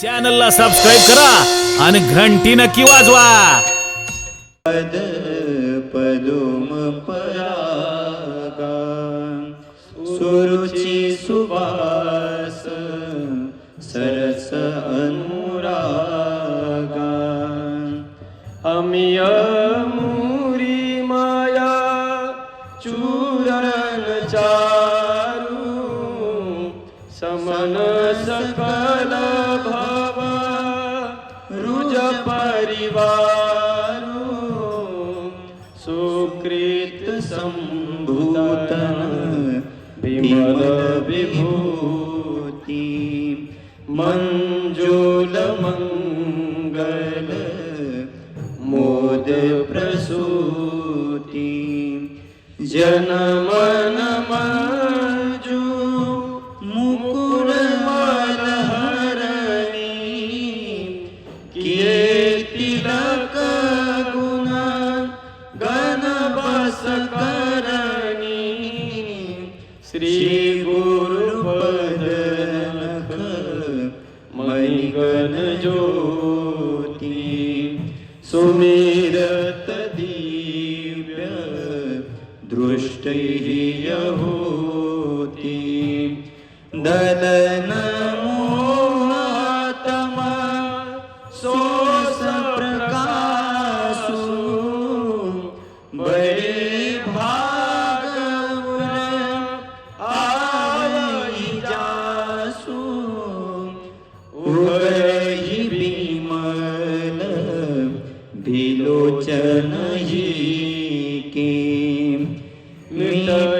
चॅनलला सबस्क्राईब करा आणि घंटी नक्की वाजवा. पद पदुम परागा सुरुची सुभास सरस अनुरागा अमिय मुरी माया चूरण चारू समन सकला परिवारू सुकृत संभूतन विमल विभूति मंजुल मङ्गल मोद प्रसूति जनमन सुमेरत दिव्य दृष्टैर्य होती धन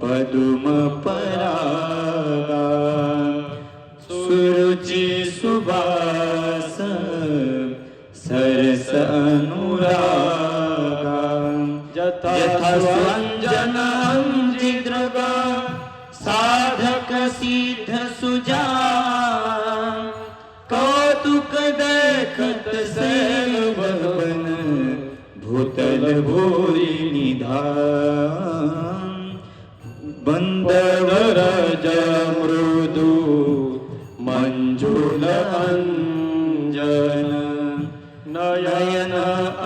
पदुम परागा सुरुचि सुबास सरस अनुरागा यथा स्वाञ्जनं जिद्रग साधक सिद्ध सुजा कौतुक देखत भवन भूतल भूरि निधान बंदवरज मृदु मञ्जुल अञ्जन नयन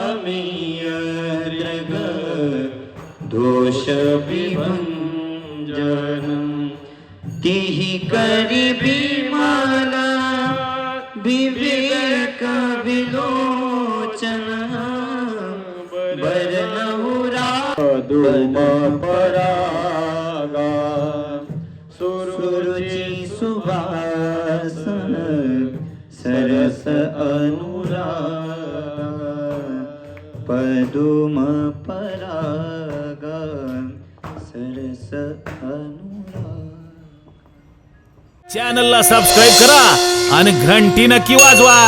अमीय ऋग दोष विभंजन। तिहि करि विमल विवेक विलोचन। बरनहुरा दुम परागा सुरुचि सुभासन सरस अनुरा पदुम पराग सरस अनुरा चॅनलला सबस्क्राईब करा आणि घंटी नक्की वाजवा.